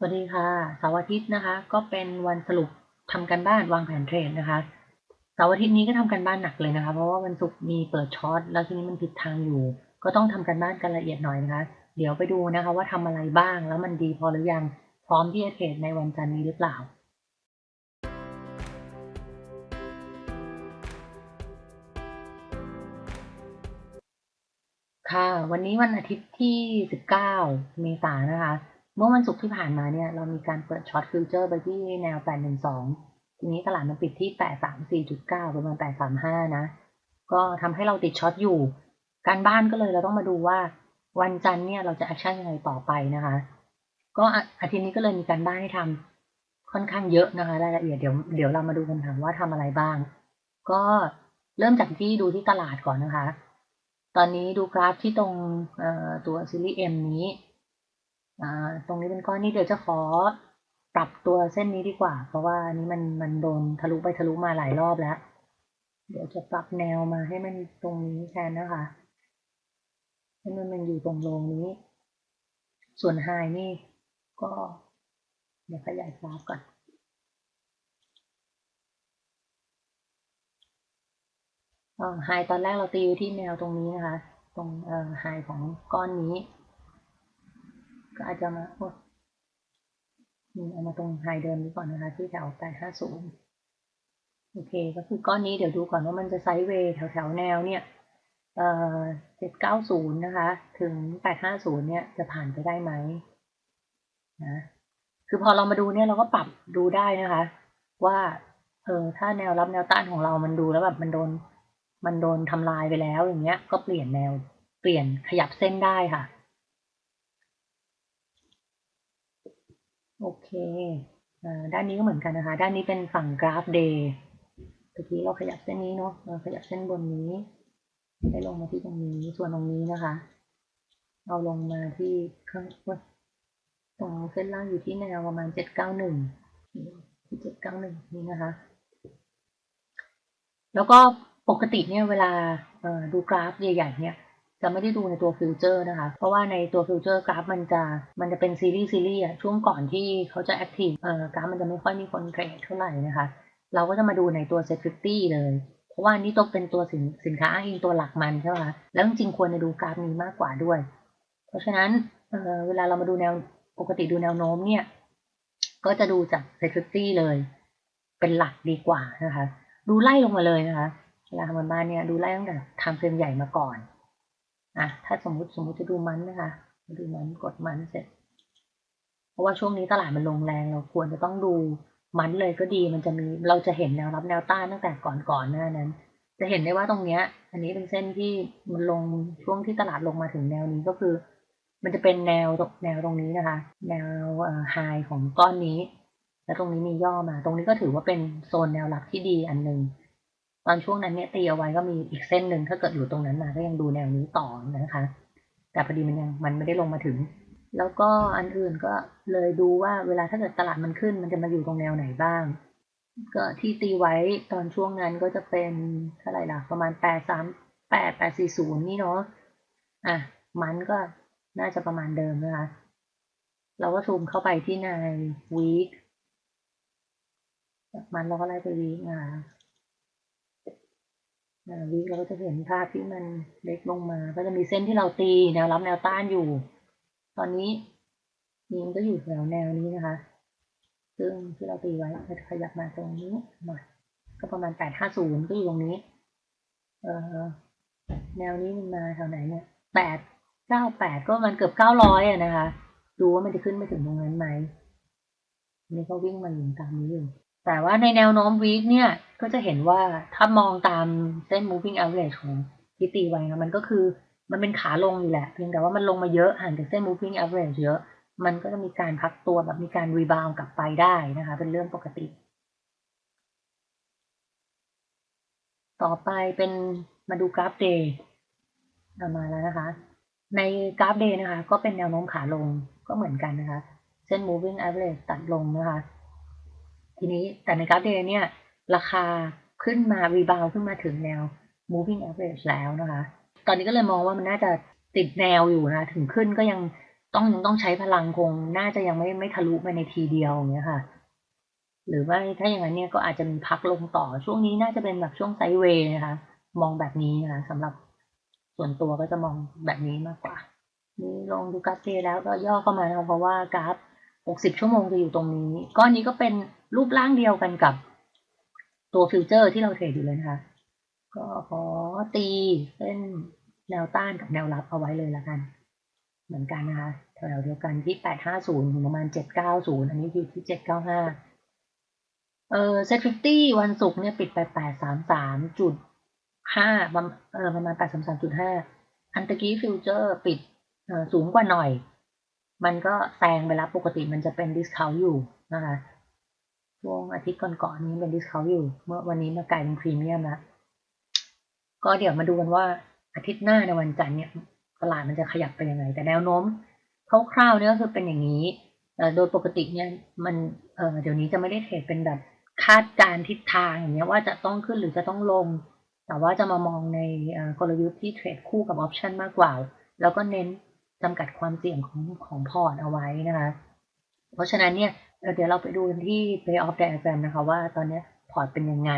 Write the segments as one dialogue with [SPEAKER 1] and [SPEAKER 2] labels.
[SPEAKER 1] สวัสดีค่ะเสาร์อาทิตย์นะคะ ก็เป็นวันสรุปทำการบ้านวางแผนเทรดนะคะเสาร์อาทิตย์นี้ก็ทำการบ้านหนักเลยนะคะ เพราะว่าวันศุกร์มีเปิดช็อตแล้วทีนี้มันผิดทางอยู่ ก็ต้องทำการบ้านกันละเอียดหน่อยนะคะ เดี๋ยวไปดูนะคะว่าทำอะไรบ้าง แล้วมันดีพอหรือยัง พร้อมที่จะเทรดในวันจันทร์นี้หรือเปล่าค่ะ วันนี้วันอาทิตย์ที่ 19 เมษายนนะคะ เมื่อวันศุกร์ที่ผ่านมาเนี่ยเรามีการเปิดช็อตฟิวเจอร์ไปที่แนว 812 ทีนี้ตลาดมันปิดที่ 834.9 ประมาณ 835 นะ ก็ทำให้เราติดช็อตอยู่ การบ้านก็เลยเราต้องมาดูว่าวันจันทร์เนี่ยเราจะแอคชั่นยังไงต่อไปนะคะ ก็อาทิตย์นี้ก็เลยมีการบ้านให้ทำค่อนข้างเยอะนะคะรายละเอียดเดี๋ยวเดี๋ยวเรามาดูกันค่ะว่าทำอะไรบ้าง ก็เริ่มจากที่ดูที่ตลาดก่อนนะคะ ตอนนี้ดูกราฟที่ตรงตัวซีรีส์ M นี้ ตรงนี้เป็นก้อนนี้เดี๋ยวจะขอปรับตัวเส้นนี้ดีกว่า เพราะว่านี้มันมันโดนทะลุไปทะลุมาหลายรอบแล้ว เดี๋ยวจะปรับแนวมาให้มันตรงนี้แทนนะคะให้มันมันอยู่ตรงโลงนี้ ส่วนไฮนี่ก็ เดี๋ยวขยายกราฟก่อนไฮตอนแรกเราตีอยู่ที่แนวตรงนี้นะคะ ตรงไฮของก้อนนี้ ก็อาจจะมาอ้นี่เอามาตรงไฮเดิมนี้ก่อนนะคะที่แถวแปดห้าศูนย์โอเค ก็คือก้อนนี้เดี๋ยวดูก่อนว่ามันจะไซด์เวย์แถวแถวแนวเนี่ยเอ่อเจ็ดเก้าศูนย์นะคะ ถึงแปดห้าศูนย์เนี่ยจะผ่านไปได้ไหมนะคือพอเรามาดูเนี่ยเราก็ปรับดูได้นะคะ ว่าเออถ้าแนวรับแนวต้านของเรามันดูแล้วแบบมันโดนมันโดนทำลายไปแล้วอย่างเงี้ย ก็เปลี่ยนแนวเปลี่ยนขยับเส้นได้ค่ะ โอเคอ่าด้านนี้ก็เหมือนกันนะคะ ด้านนี้เป็นฝั่งกราฟเดย์ตะกี้เราขยับเส้นนี้เนาะเราขยับเส้นบนนี้ได้ลงมาที่ตรงนี้ ส่วนตรงนี้นะคะ เอาลงมาที่ข้างบนตรงเส้นล่างอยู่ที่แนวประมาณเจ็ดเก้าหนึ่งที่เจ็ดเก้าหนึ่งนี่นะคะ แล้วก็ปกติเนี่ยเวลาดูกราฟใหญ่ๆเนี่ย จะไม่ได้ดูในตัวฟิวเจอร์นะคะ เพราะว่าในตัวฟิวเจอร์กราฟมันจะมันจะเป็นซีรีส์ซีรีส์อะช่วงก่อนที่เขาจะแอคทีฟเอ่อกราฟมันจะไม่ค่อยมีคนเทรดเท่าไหร่นะคะ เราก็จะมาดูในตัวเซฟิตี้เลย เพราะว่านี่ต้องเป็นตัวสินสินค้าอ้างอิงตัวหลักมันใช่ไหมคะแล้วจริงๆควรจะดูกราฟนี้มากกว่าด้วย เพราะฉะนั้นเอ่อเวลาเรามาดูแนวปกติดูแนวโน้มเนี่ย ก็จะดูจากเซฟิตี้เลย เป็นหลักดีกว่านะคะ ดูไล่ลงมาเลยนะคะเวลาทำกันบ้านเนี่ยดูไล่ตั้งแต่ทำเฟรมใหญ่มาก่อน อะถ้าสมมติสมมติจะดูมันนะคะดูมันกดมันเสร็จ เพราะว่าช่วงนี้ตลาดมันลงแรงเราควรจะต้องดูมันเลยก็ดีมันจะมีเราจะเห็นแนวรับแนวต้านตั้งแต่ก่อนก่อนหน้านั้น จะเห็นได้ว่าตรงเนี้ย อันนี้เป็นเส้นที่มันลงช่วงที่ตลาดลงมาถึงแนวนี้ก็คือ มันจะเป็นแนวแนวตรงนี้นะคะ แนวไฮของก้อนนี้ แล้วตรงนี้มีย่อมา ตรงนี้ก็ถือว่าเป็นโซนแนวรับที่ดีอันหนึ่ง ตอนช่วงนั้นเนี่ยตีเอาไว้ก็มีอีกเส้นหนึ่งถ้าเกิดอยู่ตรงนั้นมาก็ยังดูแนวนี้ต่อนะคะ แต่พอดีมันยังมันไม่ได้ลงมาถึง แล้วก็อันอื่นก็เลยดูว่าเวลาถ้าเกิดตลาดมันขึ้น มันจะมาอยู่ตรงแนวไหนบ้าง ก็ที่ตีไว้ตอนช่วงนั้นก็จะเป็นเท่าไหร่ล่ะประมาณแปดสามแปดแปดสี่ศูนย์นี่เนาะอะมันก็น่าจะประมาณเดิมนะคะ เราก็ซูมเข้าไปที่ในวีคจากมันเราก็ไล่ไปวีคนะคะ วีคเราก็จะเห็นภาพที่มันเล็กลงมา ก็จะมีเส้นที่เราตีแนวรับแนวต้านอยู่ ตอนนี้นี่มันก็อยู่แถวแนวนี้นะคะ ซึ่งที่เราตีไว้จะขยับมาตรงนี้หน่อยก็ประมาณแปดห้าศูนย์ก็อยู่ตรงนี้ เออแนวนี้มันมาแถวไหนเนี่ยแปดเก้าแปดก็มันเกือบเก้าร้อยอะนะคะ ดูว่ามันจะขึ้นไปถึงตรงนั้นไหมนี่ก็วิ่งมาอยู่ตามนี้อยู่แต่ว่าในแนวโน้มวีคเนี่ย ก็จะเห็นว่าถ้ามองตามเส้น moving average ของที่ตีไว้นะมันก็คือมันเป็นขาลงอยู่แหละ เพียงแต่ว่ามันลงมาเยอะห่างจากเส้น moving average เยอะ มันก็จะมีการพักตัวแบบมีการรีบาวกลับไปได้นะคะ เป็นเรื่องปกติ ต่อไปเป็นมาดูกราฟเดย์มาแล้วนะคะ ในกราฟเดย์นะคะ ก็เป็นแนวโน้มขาลงก็เหมือนกันนะคะ เส้น moving average ตัดลงนะคะ ทีนี้แต่ในกราฟเดย์เนี่ย ราคาขึ้นมารีบาวขึ้นมาถึงแนว moving average แล้วนะคะ ตอนนี้ก็เลยมองว่ามันน่าจะติดแนวอยู่นะ ถึงขึ้นก็ยังต้องยังต้องใช้พลังคง น่าจะยังไม่ไม่ทะลุไปในทีเดียวอย่างเงี้ยค่ะ หรือว่าถ้าอย่างนั้นเนี่ยก็อาจจะมีพักลงต่อ ช่วงนี้น่าจะเป็นแบบช่วงไซเวย์นะคะ มองแบบนี้นะคะสำหรับส่วนตัวก็จะมองแบบนี้มากกว่า นี่ลงดูกราฟเจแล้วก็ย่อเข้ามานะเพราะว่ากราฟ 60 ชั่วโมงจะอยู่ตรงนี้ ก้อนนี้ก็เป็นรูปร่างเดียวกันกับ ตัวฟิวเจอร์ที่เราเทรดอยู่เลยนะคะ ก็ขอตีเส้นแนวต้านกับแนวรับเอาไว้เลยละกัน เหมือนกันนะคะแถวเดียวกันที่ 850ถึงประมาณ 790 อันนี้อยู่ที่ 795 เออเซ็ตฟิฟตี้วันศุกร์เนี่ยปิดไป 833จุดห้าเออประมาณ 833.5 อันตะกี้ฟิวเจอร์ปิดสูงกว่าหน่อย มันก็แซงไปแล้วปกติมันจะเป็นดิสคาวอยู่นะคะ ช่วงอาทิตย์ก่อนๆนี้เป็นดิสคาวอยู่ เมื่อวันนี้มากลายเป็นพรีเมียมแล้วก็เดี๋ยวมาดูกันว่าอาทิตย์หน้าในวันจันทร์เนี่ยตลาดมันจะขยับไปยังไง แต่แนวโน้มคร่าวๆเนี่ยก็คือเป็นอย่างนี้โดยปกติเนี่ยมันเเดี๋ยวนี้จะไม่ได้เทรดเป็นแบบคาดการทิศทางอย่างเงี้ยว่าจะต้องขึ้นหรือจะต้องลง แต่ว่าจะมามองในกลยุทธ์ที่เทรดคู่กับออปชันมากกว่า แล้วก็เน้นจำกัดความเสี่ยงของของพอร์ตเอาไว้นะคะ เพราะฉะนั้นเนี่ย เดี๋ยวเราไปดูกันที่ pay off diagram นะคะ ว่าตอนนี้พอร์ตเป็นยังไง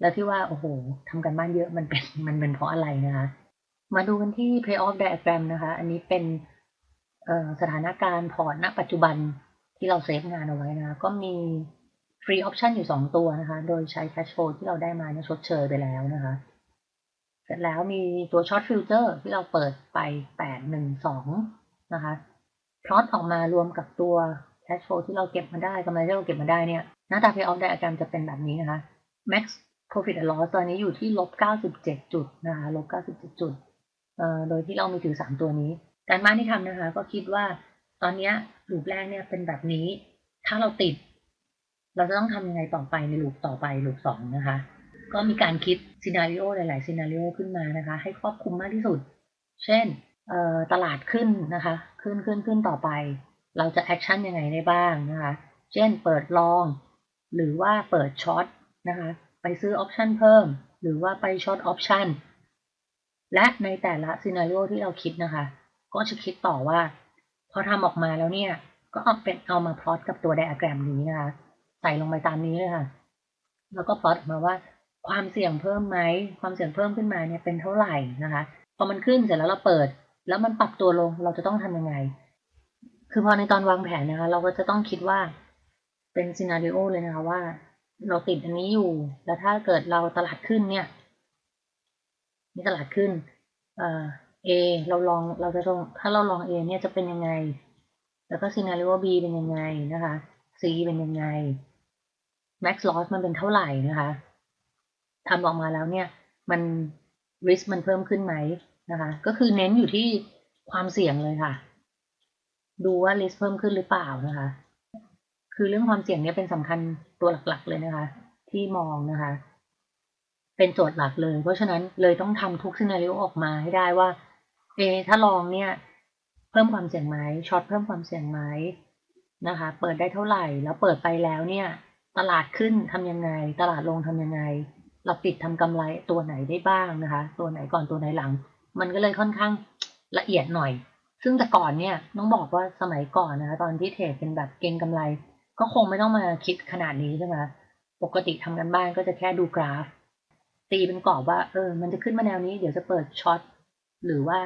[SPEAKER 1] แล้วที่ว่า โอ้โหทำกันบ้านเยอะมันเป็นมันเป็นเพราะอะไรนะคะ มาดูกันที่ pay off diagram นะคะ อันนี้เป็นสถานการณ์พอร์ตณปัจจุบันที่เราเซฟงานเอาไว้นะคะ ก็มี free option อยู่ 2 ตัวนะคะ โดยใช้ cash flow ที่เราได้มาเนี่ยชดเชยไปแล้วนะคะ เสร็จแล้วมีตัว short future ที่เราเปิดไป 812 นะคะพลอตออกมารวมกับตัว cash flow ที่เราเก็บมาได้กำไรที่เราเก็บมาได้เนี่ยหน้าตา pay off diagram จะเป็นแบบนี้นะคะ max profit and loss ตอนนี้อยู่ที่ลบ 97 จุดนะคะลบ 97 จุดเอ่อโดยที่เรามีถือ 3 ตัวนี้ การบ้านที่ทำนะคะ ก็คิดว่าตอนนี้ลูปแรกเนี่ยเป็นแบบนี้ ถ้าเราติด เราจะต้องทำยังไงต่อไปในลูปต่อไปลูปสองนะคะ ก็มีการคิดซีนารีโอหลายๆซีนารีโอขึ้นมานะคะ ให้ครอบคลุมมากที่สุด เช่นตลาดขึ้นนะคะ ขึ้นขึ้นขึ้นต่อไป เราจะแอคชั่นยังไงได้บ้างนะคะ เช่นเปิดลอง หรือว่าเปิดช็อตนะคะ ไปซื้อออปชันเพิ่ม หรือว่าไปช็อตออปชันและในแต่ละซีนารีโอที่เราคิดนะคะ ก็จะคิดต่อว่า พอทำออกมาแล้วเนี่ย ก็เอาเป็นเอามาพลอตกับตัวไดอะแกรมนี้นะคะ ใส่ลงไปตามนี้เลยค่ะ แล้วก็พลอตออกมาว่าความเสี่ยงเพิ่มไหม ความเสี่ยงเพิ่มขึ้นมาเนี่ยเป็นเท่าไหร่นะคะ พอมันขึ้นเสร็จแล้วเราเปิด แล้วมันปรับตัวลง เราจะต้องทำยังไง คือพอในตอนวางแผนนะคะ เราก็จะต้องคิดว่าเป็นซีนารีโอเลยนะคะว่า เราติดอันนี้อยู่ แล้วถ้าเกิดเราตลาดขึ้นเนี่ยนี่ตลาดขึ้น เอ่อ A เราลองเราจะลองถ้าเราลอง A เนี่ยจะเป็นยังไง แล้วก็ซีนารีโอ B เป็นยังไงนะคะ C เป็นยังไง max loss มันเป็นเท่าไหร่นะคะทำออกมาแล้วเนี่ย มัน risk มันเพิ่มขึ้นไหมนะคะ ก็คือเน้นอยู่ที่ความเสี่ยงเลยค่ะ ดูว่า risk เพิ่มขึ้นหรือเปล่านะคะ คือเรื่องความเสี่ยงนี้เป็นสำคัญตัวหลักๆ เลยนะคะ ที่มองนะคะ เป็นโจทย์หลักเลย เพราะฉะนั้นเลยต้องทำทุกซีนารีโอออกมาให้ได้ว่า เอ ถ้าลองเนี่ย เพิ่มความเสี่ยงไหมช็อตเพิ่มความเสี่ยงไหมนะคะ เปิดได้เท่าไหร่ แล้วเปิดไปแล้วเนี่ย ตลาดขึ้นทำยังไง ตลาดลงทำยังไง เราปิดทำกำไรตัวไหนได้บ้างนะคะ ตัวไหนก่อนตัวไหนหลัง มันก็เลยค่อนข้างละเอียดหน่อย ซึ่งแต่ก่อนเนี่ยต้องบอกว่าสมัยก่อนนะตอนที่เทรดเป็นแบบเก็งกำไร ก็คงไม่ต้องมาคิดขนาดนี้ใช่ไหมปกติทำกันบ้านก็จะแค่ดูกราฟ ตีเป็นกรอบว่า เออ มันจะขึ้นมาแนวนี้เดี๋ยวจะเปิดช็อตหรือว่า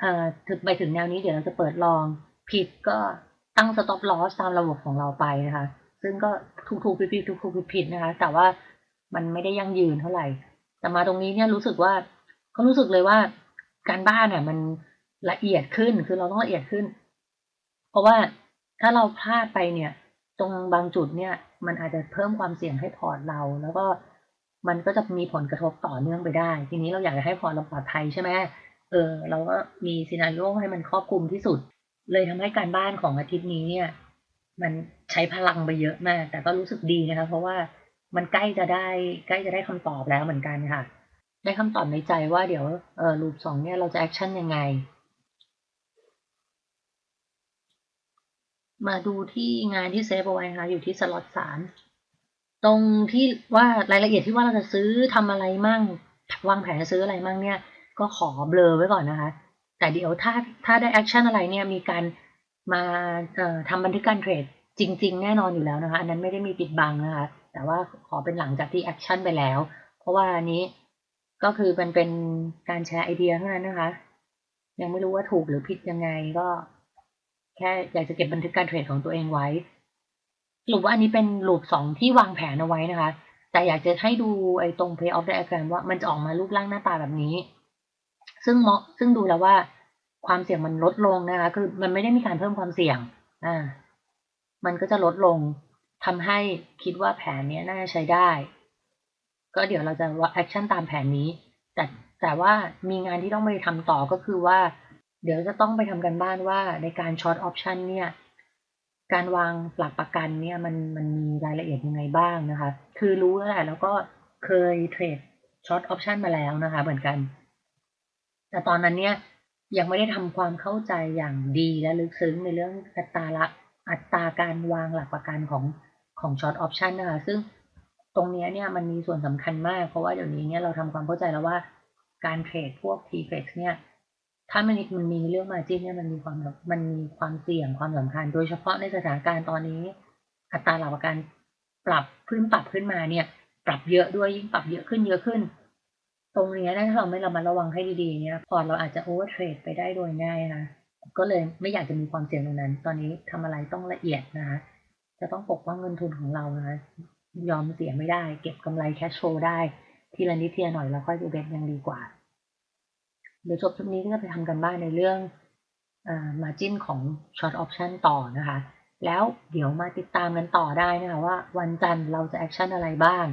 [SPEAKER 1] เอ่อถึงไปถึงแนวนี้เดี๋ยวเราจะเปิดลอง ผิดก็ตั้งสต็อปลอสตามระบบของเราไปนะคะ ซึ่งก็ถูกๆผิดๆถูกๆผิดๆนะคะ แต่ว่ามันไม่ได้ยั่งยืนเท่าไหร่ แต่มาตรงนี้เนี่ยรู้สึกว่าก็รู้สึกเลยว่าการบ้านเนี่ยมัน ละเอียดขึ้นคือเราต้องละเอียดขึ้น เพราะว่าถ้าเราพลาดไปเนี่ย ตรงบางจุดเนี่ย มันอาจจะเพิ่มความเสี่ยงให้พอร์ตเรา แล้วก็มันก็จะมีผลกระทบต่อเนื่องไปได้ ทีนี้เราอยากจะให้พอร์ตเราปลอดภัยใช่ไหมเออ เราก็มีซีนารีโอให้มันครอบคลุมที่สุด เลยทำให้การบ้านของอาทิตย์นี้เนี่ย มันใช้พลังไปเยอะมาก แต่ก็รู้สึกดีนะคะ เพราะว่ามันใกล้จะได้ใกล้จะได้คำตอบแล้วเหมือนกันค่ะ ได้คำตอบในใจว่าเดี๋ยวเออลูปสองเนี่ยเราจะแอคชั่นยังไง มาดูที่งานที่เซฟเอาไว้นะคะอยู่ที่สล็อตสามตรงที่ว่ารายละเอียดที่ว่าเราจะซื้อทำอะไรมั่งวางแผนจะซื้ออะไรมั่งเนี่ย ก็ขอเบลอไว้ก่อนนะคะ แต่เดี๋ยวถ้าถ้าได้แอคชั่นอะไรเนี่ยมีการมาทำบันทึกการเทรดจริง ๆ แน่นอนอยู่แล้วนะคะ อันนั้นไม่ได้มีปิดบังนะคะ แต่ว่าขอเป็นหลังจากที่แอคชั่นไปแล้ว เพราะว่าอันนี้ก็คือมันเป็นการแชร์ไอเดียเท่านั้นนะคะ ยังไม่รู้ว่าถูกหรือผิดยังไงก็ แค่อยากจะเก็บบันทึกการเทรดของตัวเองไว้สรุปว่าอันนี้เป็นลูปสองที่วางแผนเอาไว้นะคะ แต่อยากจะให้ดูไอ้ตรง pay off diagram ว่ามันจะออกมารูปร่างหน้าตาแบบนี้ ซึ่งเหมาะซึ่งดูแล้วว่าความเสี่ยงมันลดลงนะคะ คือมันไม่ได้มีการเพิ่มความเสี่ยง อ่า มันก็จะลดลงทำให้คิดว่าแผนนี้น่าจะใช้ได้ ก็เดี๋ยวเราจะว่าแอคชั่นตามแผนนี้ แต่แต่ว่ามีงานที่ต้องไปทำต่อก็คือว่า เดี๋ยวจะต้องไปทำกันบ้านว่าในการช็อตออปชันเนี่ย การวางหลักประกันเนี่ยมันมันมีรายละเอียดยังไงบ้างนะคะ คือรู้แล้วแหละแล้วก็เคยเทรดช็อตออปชันมาแล้วนะคะเหมือนกัน แต่ตอนนั้นเนี่ยยังไม่ได้ทำความเข้าใจอย่างดีและลึกซึ้งในเรื่องอัตราละอัตราการวางหลักประกันของของช็อตออปชันนะคะ ซึ่งตรงนี้เนี่ยมันมีส่วนสำคัญมาก เพราะว่าเดี๋ยวนี้เนี่ยเราทำความเข้าใจแล้วว่าการเทรดพวก t f e x เนี่ย ถ้ามันมันมีเรื่องมาจิ้นเนี่ยมันมีความแบบมันมีความเสี่ยงความสำคัญ โดยเฉพาะในสถานการณ์ตอนนี้ อัตราหลักประกันปรับขึ้นปรับขึ้นมาเนี่ย ปรับเยอะด้วยยิ่งปรับเยอะขึ้นเยอะขึ้น ตรงนี้ถ้าเราไม่ระมัดระวังให้ดีๆเนี่ยพอเราอาจจะโอเวอร์เทรดไปได้โดยง่ายนะก็เลยไม่อยากจะมีความเสี่ยงตรงนั้น ตอนนี้ทำอะไรต้องละเอียดนะคะจะต้องปกป้องเงินทุนของเรานะคะยอมเสียไม่ได้ เก็บกำไรแคชโชได้ ทีละนิดทีละหน่อยแล้วค่อยดูเบสยังดีกว่า เดี๋ยวจบคลิปนี้ก็จะไปทำกันบ้านในเรื่องมาจิ้นของ short option ต่อนะคะ แล้วเดี๋ยวมาติดตามกันต่อได้นะคะว่าวันจันทร์เราจะแอคชั่นอะไรบ้าง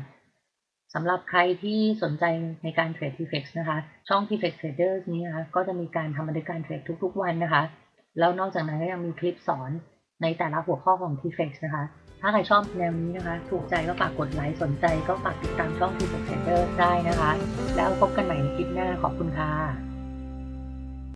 [SPEAKER 1] สำหรับใครที่สนใจในการเทรด TFX นะคะ ช่อง TFX Traders นี้นะคะก็จะมีการทำบันทึกการเทรดทุกๆ วันนะคะ แล้วนอกจากนั้นก็ยังมีคลิปสอนในแต่ละหัวข้อของ TFX นะคะ ถ้าใครชอบแนวนี้นะคะ ถูกใจก็ฝากกดไลค์สนใจก็ฝากติดตามช่อง TFX Traders ได้นะคะ แล้วพบกันใหม่ในคลิปหน้าขอบคุณค่ะ